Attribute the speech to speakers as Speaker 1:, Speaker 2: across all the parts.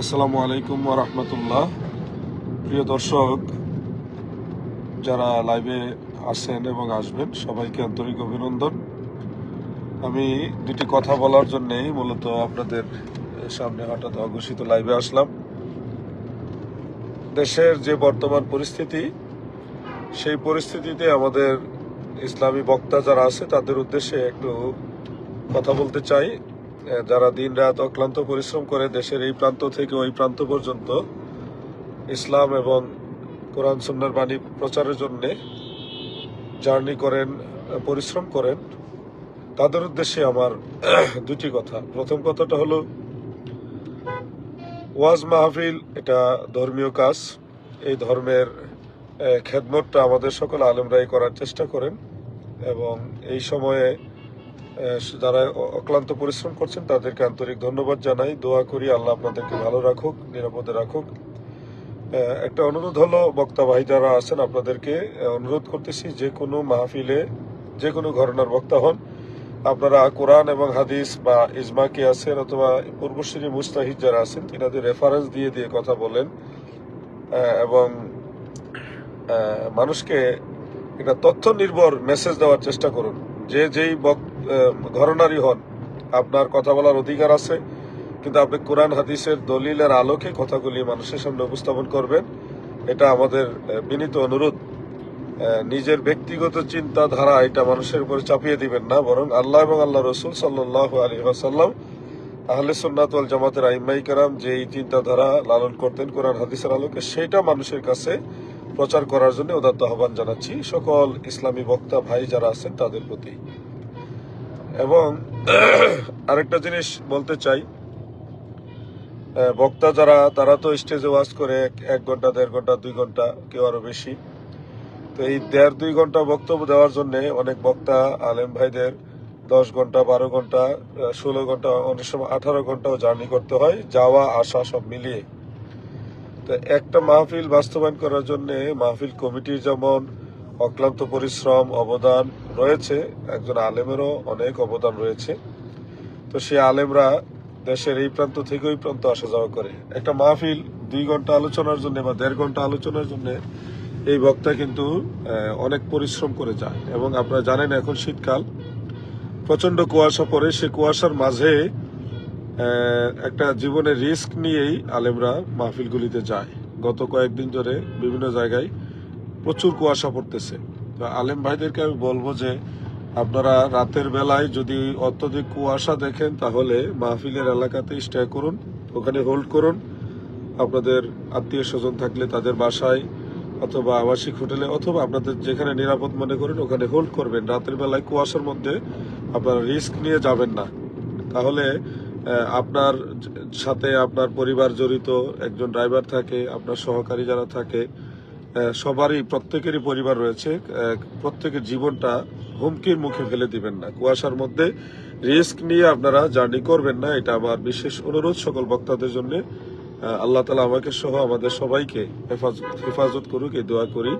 Speaker 1: আসসালামু আলাইকুম রহমতুল্লাহ। প্রিয় দর্শক, যারা লাইভে আসেন এবং আসবেন, সবাইকে আন্তরিক অভিনন্দন। আমি দুটি কথা বলার জন্যেই মূলত আপনাদের সামনে হঠাৎ অঘোষিত লাইভে আসলাম। দেশের যে বর্তমান পরিস্থিতি, সেই পরিস্থিতিতে আমাদের ইসলামী বক্তা যারা আছে, তাদের উদ্দেশ্যে একটু কথা বলতে চাই। যারা দিন রাত অক্লান্ত পরিশ্রম করে দেশের এই প্রান্ত থেকে ওই প্রান্ত পর্যন্ত ইসলাম এবং কোরআন সুন্নার বাণী প্রচারের জন্য জার্নি করেন পরিশ্রম করেন, তাদের উদ্দেশ্যে আমার দুটি কথা। প্রথম কথাটা হলো, ওয়াজ মাহফিল এটা ধর্মীয় কাজ। এই ধর্মের খেদমতটা আমাদের সকল আলেমরাই করার চেষ্টা করেন এবং এই সময়ে যারা অক্লান্ত পরিশ্রম করছেন, তাদেরকে আন্তরিক ধন্যবাদ জানাই। দোয়া করি আল্লাহ আপনাদেরকে ভালো রাখুক, নিরাপদে রাখুক। একটা অনুরোধ হলো, বক্তা ভাই যারা আছেন, আপনাদেরকে অনুরোধ করতেছি, যে কোনো মাহফিলে, যে কোনো ঘটনার বক্তা হন, আপনারা কোরআন এবং হাদিস বা ইজমা কি আছেন অথবা পূর্বশ্রী মুস্তাহিদ যারা আছেন, তিনাদের রেফারেন্স দিয়ে দিয়ে কথা বলেন। এবং মানুষকে একটা তথ্য নির্ভর মেসেজ দেওয়ার চেষ্টা করুন। যে যেই বক- আহ, ঘরনারই হন। আপনার কথা বলার অধিকার আছে কিন্তু আপনি কোরআন হাদিসের দলিলের আলোকে কথাগুলি মানুষের সামনে উপস্থাপন করবেন। এটা আমাদের বিনীত অনুরোধ। নিজের ব্যক্তিগত চিন্তাধারা এটা মানুষের উপরে চাপিয়ে দিবেন না বরং আল্লাহ এবং আল্লাহ রসুল সাল্লাহ আলী আসাল্লাম আহলে সুন্নাত ওয়াল জামাতের আইমাই কারাম যে এই চিন্তাধারা লালন করতেন কোরআন হাদিসের আলোকে সেটা মানুষের কাছে প্রচার করার জন্য উদাত্ত আহ্বান জানাচ্ছি। সকল ইসলামী বক্তা ভাই যারা আছেন তাদের প্রতি এবং আরেকটা জিনিস বলতে চাই। বক্তা যারা, তারা তো স্টেজে ওয়াজ করে এক- ঘণ্টা, দেড় ঘণ্টা, দুই ঘণ্টা, কেউ আরও বেশি। তো এই দেড়, দুই ঘণ্টা বক্তব্য দেওয়ার জন্য অনেক বক্তা, আলেম ভাইদের দশ ঘণ্টা, বারো ঘণ্টা ষোলো ঘণ্টা, অনেক সময় আঠারো ঘন্টাও জার্নি করতে হয়, যাওয়া, আসা সব মিলিয়ে। তো একটা মাহফিল বাস্তবায়ন করার জন্য মাহফিল কমিটির যেমন অক্লান্ত পরিশ্রম, অবদান রয়েছে। একজন আলেমেরও অনেক অবদান রয়েছে। তো সেই আলেমরা দেশের এই প্রান্ত থেকে ওই প্রান্ত আসা যাওয়া করে। একটা মাহফিল, দুই ঘণ্টা আলোচনার জন্য বা দেড় ঘণ্টা আলোচনার জন্য এই বক্তা কিন্তু অনেক পরিশ্রম করে যায়। এবং আপনারা জানেন এখন শীতকাল। প্রচণ্ড কুয়াশা পড়ে। সে কুয়াশার মাঝে একটা জীবনের রিস্ক নিয়েই আলেমরা মাহফিলগুলিতে যায়। গত কয়েকদিন ধরে বিভিন্ন জায়গায় প্রচুর কুয়াশা পড়তেছে। তো আলেম ভাইদেরকে আমি বলব যে, আপনারা রাতের বেলায় যদি অত্যধিক কুয়াশা দেখেন, তাহলে মাহফিলের এলাকাতে স্টে করুন, ওখানে হোল্ড করুন। আপনাদের আত্মীয় স্বজন থাকলে তাদের বাসায় অথবা আবাসিক হোটেলে অথবা আপনাদের যেখানে নিরাপদ মনে করেন, ওখানে হোল্ড করবেন। রাতের বেলায় কুয়াশার মধ্যে আপনারা রিস্ক নিয়ে যাবেন না। তাহলে আপনার সাথে আপনার পরিবার জড়িত, একজন ড্রাইভার থাকে, আপনার সহকারী যারা থাকে সবারই, প্রত্যেকেরই পরিবার রয়েছে। প্রত্যেকের জীবনটা হুমকির মুখে ফেলে দিবেন না। কুয়াশার মধ্যে রিস্ক নিয়ে আপনারা জার্নি করবেন না। এটা আমার বিশেষ অনুরোধ সকল বক্তাদের জন্য। আল্লাহ তালা আমাকে সহ আমাদের সবাইকে হেফাজত হেফাজত করুক, এই দোয়া করি।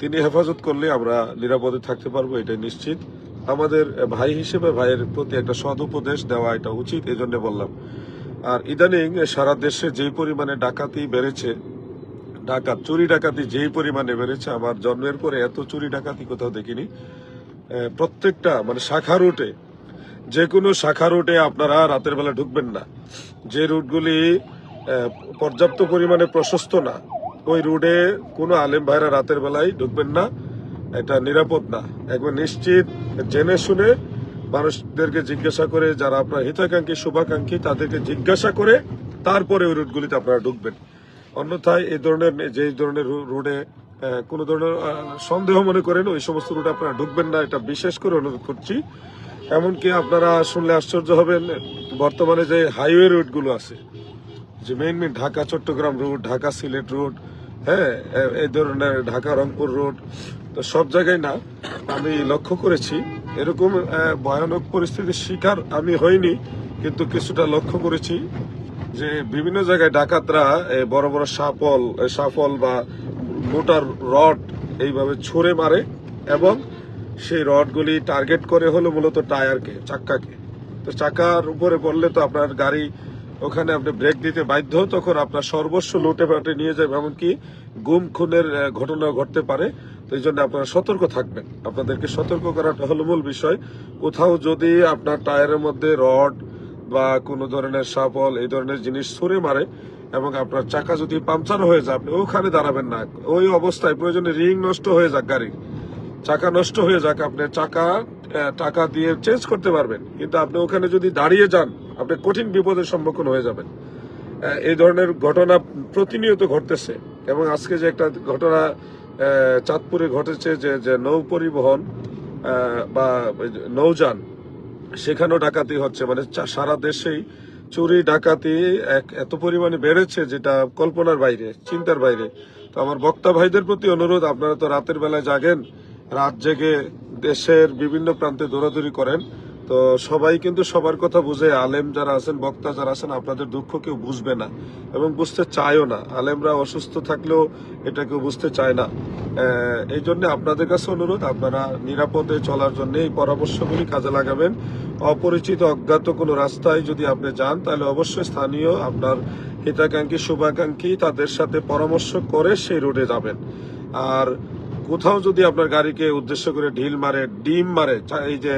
Speaker 1: তিনি হেফাজত করলে আমরা নিরাপদে থাকতে পারব এটা নিশ্চিত। আমাদের ভাই হিসেবে ভাইয়ের প্রতি একটা সদ উপদেশ দেওয়া এটা উচিত এই বললাম। আর ইদানিং সারা দেশে যেই পরিমাণে ডাকাতি বেড়েছে ডাকাত চুরি ডাকাতি যেই পরিমাণে বেড়েছে, আমার জন্মের পরে এত চুরি ডাকাতি কোথাও দেখিনি। প্রত্যেকটা মানে শাখা রুটে যে কোনো শাখা রুটে আপনারা রাতের বেলা ঢুকবেন না। যে রুটগুলি পর্যাপ্ত পরিমাণে প্রশস্ত না, ওই রুটে কোনো আলেম ভাইরা রাতের বেলায় ঢুকবেন না। এটা নিরাপদ না। একবার নিশ্চিত, জেনে শুনে মানুষদেরকে জিজ্ঞাসা করে, যারা আপনার হিতাকাঙ্ক্ষী, শুভাকাঙ্ক্ষী, তাদেরকে জিজ্ঞাসা করে, তারপরে ওই রুটগুলিতে আপনারা ঢুকবেন। অন্যথায় এই ধরনের যে ধরনের রোডে কোনো ধরনের সন্দেহ মনে করেন, ওই সমস্ত রুটে আপনারা ঢুকবেন না, এটা বিশেষ করে অনুরোধ করছি। এমনকি আপনারা শুনলে আশ্চর্য হবেন, বর্তমানে যে হাইওয়ে রুটগুলো আছে, যে main main Dhaka, Chittagong route Dhaka Sylhet route হ্যাঁ এই ধরনের ঢাকা, রংপুর রোড, তো সব জায়গায় না, আমি লক্ষ্য করেছি, এরকম ভয়ানক পরিস্থিতির শিকার আমি হইনি, কিন্তু কিছুটা লক্ষ্য করেছি। যে বিভিন্ন জায়গায় ডাকাতরা বড় বড় সাপল এ, সাফল বা মোটার রড এইভাবে ছুঁড়ে মারে এবং সেই রডগুলি টার্গেট করে হলো মূলত টায়ারকে চাক্কাকে। তো চাকার উপরে পড়লে তো আপনার গাড়ি ওখানে আপনি ব্রেক দিতে বাধ্য তখন আপনার সর্বস্ব লুটে পাটে নিয়ে যাবে এমনকি গুম খুনের ঘটনা ঘটতে পারে। তো এই জন্য আপনারা সতর্ক থাকবেন। আপনাদেরকে সতর্ক করাটা হলো মূল বিষয়। কোথাও যদি আপনার টায়ারের মধ্যে রড বা কোনো ধরনের সাফল এই ধরনের জিনিস ছুঁড়ে মারে এবং আপনার চাকা যদি পাংচার হয়ে যায়, আপনি ওখানে দাঁড়াবেন না। ওই অবস্থায় প্রয়োজনে রিং নষ্ট হয়ে যাক গাড়ির। চাকা নষ্ট হয়ে যাক, আপনি চাকা টাকা দিয়ে চেঞ্জ করতে পারবেন। কিন্তু আপনি ওখানে যদি দাঁড়িয়ে যান, আপনি কঠিন বিপদের সম্মুখীন হয়ে যাবেন। এই ধরনের ঘটনা প্রতিনিয়ত ঘটতেছে এবং আজকে যে একটা ঘটনা চাঁদপুরে ঘটেছে যে যে নৌ পরিবহন বা, নৌযান সেখানেও ডাকাতি হচ্ছে। মানে সারা দেশেই চুরি, ডাকাতি এক, এত পরিমাণে বেড়েছে যেটা কল্পনার বাইরে, চিন্তার বাইরে। তো আমার বক্তা ভাইদের প্রতি অনুরোধ, আপনারা তো রাতের বেলায় জাগেন, রাত জেগে দেশের বিভিন্ন প্রান্তে দৌড়াদৌড়ি করেন। তো সবাই কিন্তু সবার কথা বুঝে, আলেম যারা আছেন, বক্তা যারা আছেন, আপনাদের দুঃখ কেউ বুঝবে না এবং বুঝতে চায়ও না। আলেমরা অসুস্থ থাকলেও এটা কেউ বুঝতে চায় না। এই জন্য আপনাদের কাছে অনুরোধ, আপনারা নিরাপদে চলার জন্য এই পরামর্শগুলি কাজে লাগাবেন। অপরিচিত, অজ্ঞাত কোনো রাস্তায় যদি আপনি যান, তাহলে অবশ্যই স্থানীয় আপনার হিতাকাঙ্ক্ষী, শুভাকাঙ্ক্ষী তাদের সাথে পরামর্শ করে সেই রোডে যাবেন। আর কোথাও যদি আপনার গাড়িকে উদ্দেশ্য করে ঢিল মারে, ডিম মারে এই যে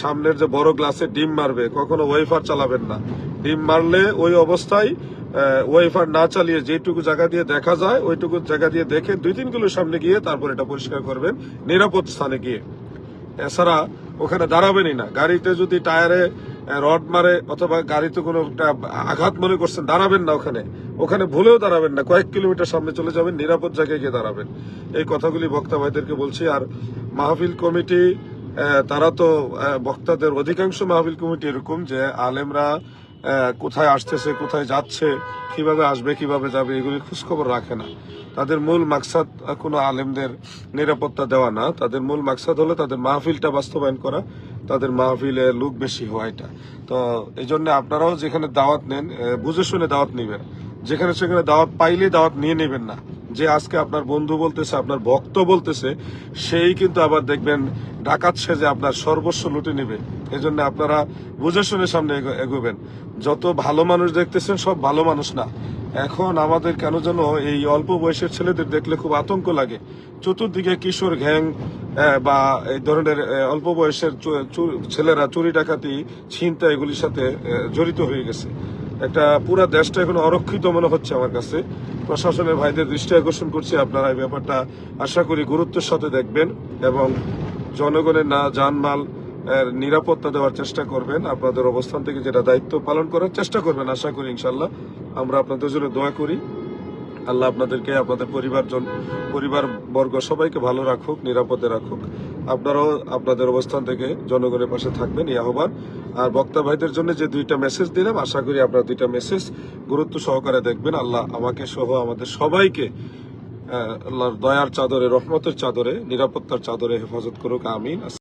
Speaker 1: সামনের যে বড় গ্লাসে ডিম মারবে, কখনো ওয়েফার চালাবেন না। ডিম মারলে ওই অবস্থায় ওয়েফার না চালিয়ে যেটুকু জায়গা দিয়ে দেখা যায়, ওইটুকু জায়গা দিয়ে দেখে দুই তিন কিলো সামনে গিয়ে তারপর এটা পরিষ্কার করবেন, নিরাপদ স্থানে গিয়ে। এছাড়া ওখানে দাঁড়াবেনই না। গাড়িতে যদি টায়ারে রড মারে অথবা গাড়িতে কোনো একটা আঘাত মনে করছেন, দাঁড়াবেন না ওখানে। ওখানে ভুলেও দাঁড়াবেন না। কয়েক কিলোমিটার সামনে চলে যাবেন, নিরাপদ জায়গায় গিয়ে দাঁড়াবেন। এই কথাগুলি বক্তা ভাইদেরকে বলছি। আর মাহফিল কমিটি তারা তো বক্তাদের অধিকাংশ মাহফিল কমিটি এরকম যে আলেমরা কোথায় আসতেছে, কোথায় যাচ্ছে, কীভাবে আসবে, কীভাবে যাবে, এগুলি খোঁজখবর রাখে না। তাদের মূল মাকসাদ কোনো আলেমদের নিরাপত্তা দেওয়া না। তাদের মূল মাকসাদ হলো তাদের মাহফিলটা বাস্তবায়ন করা, তাদের মাহফিলে লোক বেশি হওয়া এটা। তো এই জন্য আপনারাও যেখানে দাওয়াত নেন বুঝে শুনে দাওয়াত নেবেন। যেখানে সেখানে দাওয়াত পাইলে দাওয়াত নিয়ে নেবেন না। যে আজকে আপনার বন্ধু বলতেছে আপনার ভক্ত বলতেছে সেই কিন্তু আবার দেখবেন ডাকাত সেজে আপনার সর্বস্ব লুটে নেবে। এই জন্য আপনারা বুঝে শুনে সামনে এগো- এগোবেন। যত ভালো মানুষ দেখতেছেন সব ভালো মানুষ না। এখন আমাদের কেন যেন এই অল্প বয়সের ছেলেদের দেখলে খুব আতঙ্ক লাগে। চতুর্দিকে কিশোর আহ, বা এই ধরনের অল্প বয়সের ছেলেরা চুরি ডাকাতি ছিনতা এগুলির সাথে জড়িত হয়ে গেছে। একটা পুরো দেশটা এখন অরক্ষিত মনে হচ্ছে আমার কাছে। প্রশাসনের ভাইদের দৃষ্টি আকর্ষণ করছি, আপনারা এই ব্যাপারটা আশা করি গুরুত্বের সাথে দেখবেন এবং জনগণের না জানমাল নিরাপত্তা দেওয়ার চেষ্টা করবেন, আপনাদের অবস্থান থেকে যেটা দায়িত্ব পালন করার চেষ্টা করবেন, আশা করি ইনশাল্লাহ আমরা আপনাদের জন্য দোয়া করি। আল্লাহ আপনাদেরকে, আপনাদের পরিবারজন পরিবার বর্গ সবাইকে ভালো রাখুক, নিরাপদে রাখুক। আপনারাও আপনাদের অবস্থান থেকে জনগণের পাশে থাকবেন, এই আহ্বান। আর বক্তা ভাইদের জন্য যে দুইটা মেসেজ দিলাম, আশা করি আপনারা দুইটা মেসেজ গুরুত্ব সহকারে দেখবেন। আল্লাহ আমাকে সহ আমাদের সবাইকে আল্লাহর দয়ার চাদরে, রহমতের চাদরে, নিরাপত্তার চাদরে হেফাজত করুক। আমিন।